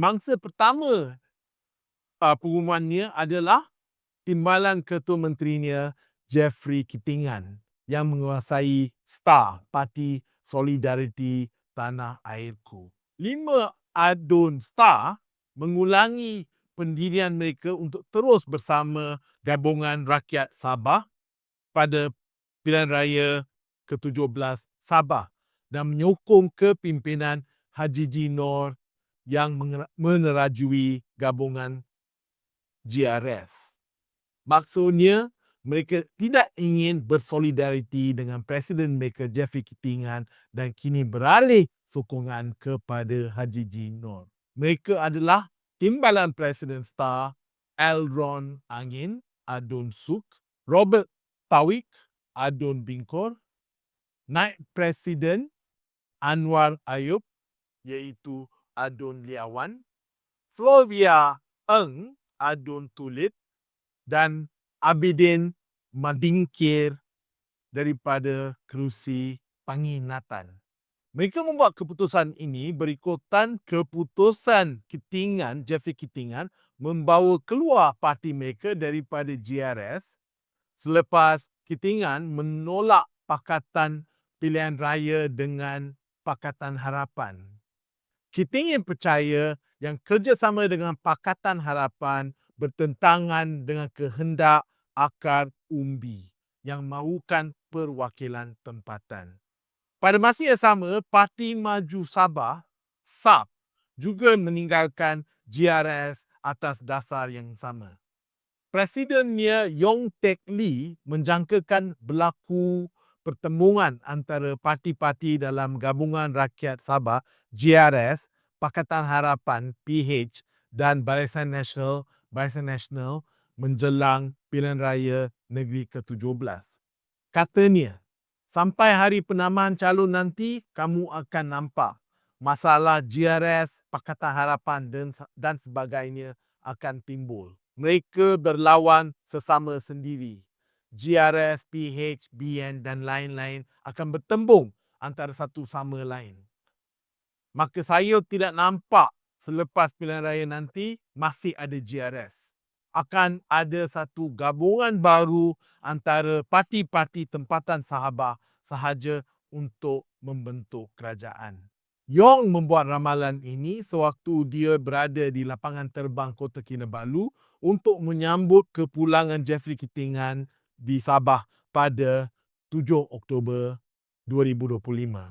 Mangsa pertama uh, pengumumannya adalah timbalan Ketua Menterinya Jeffrey Kitingan yang menguasai STAR, Parti Solidariti Tanah Airku. Lima adun STAR mengulangi pendirian mereka untuk terus bersama Gabungan Rakyat Sabah pada pilihan raya ke-17 Sabah dan menyokong kepimpinan Haji Jinor yang menerajui gabungan GRS. Maksudnya, mereka tidak ingin bersolidariti dengan Presiden mereka Jeffrey Kitingan dan kini beralih sokongan kepada Haji Jinor. Mereka adalah timbalan Presiden Star, Elron Angin, Adun Suk, Robert Tawik, Adun Bingkor, Naib Presiden Anwar Ayub iaitu Adun Liawan, Flovia Eng, Adun Tulit dan Abidin Madingkir daripada kerusi penginatan. Mereka membuat keputusan ini berikutan keputusan Kitingan, Jeffrey Kitingan, membawa keluar parti mereka daripada GRS selepas Kitingan menolak Pakatan Pilihan Raya dengan Pakatan Harapan. Kitingan percaya yang kerjasama dengan Pakatan Harapan bertentangan dengan kehendak akar umbi yang mahukan perwakilan tempatan. Pada masa yang sama, Parti Maju Sabah, SAP, juga meninggalkan GRS atas dasar yang sama. Presidennya Yong Tek Lee menjangkakan berlaku pertemuan antara parti-parti dalam Gabungan Rakyat Sabah GRS, Pakatan Harapan PH dan Barisan Nasional Barisan Nasional menjelang pilihan raya negeri ke-17. Katanya, sampai hari penambahan calon nanti, kamu akan nampak masalah GRS, Pakatan Harapan dan, dan sebagainya akan timbul. Mereka berlawan sesama sendiri. GRS, PH, BN dan lain-lain akan bertembung antara satu sama lain. Maka saya tidak nampak selepas pilihan raya nanti masih ada GRS. Akan ada satu gabungan baru antara parti-parti tempatan sahabat sahaja untuk membentuk kerajaan. Yong membuat ramalan ini sewaktu dia berada di lapangan terbang Kota Kinabalu untuk menyambut kepulangan Jeffrey Kitingan di Sabah pada 7 Oktober 2025.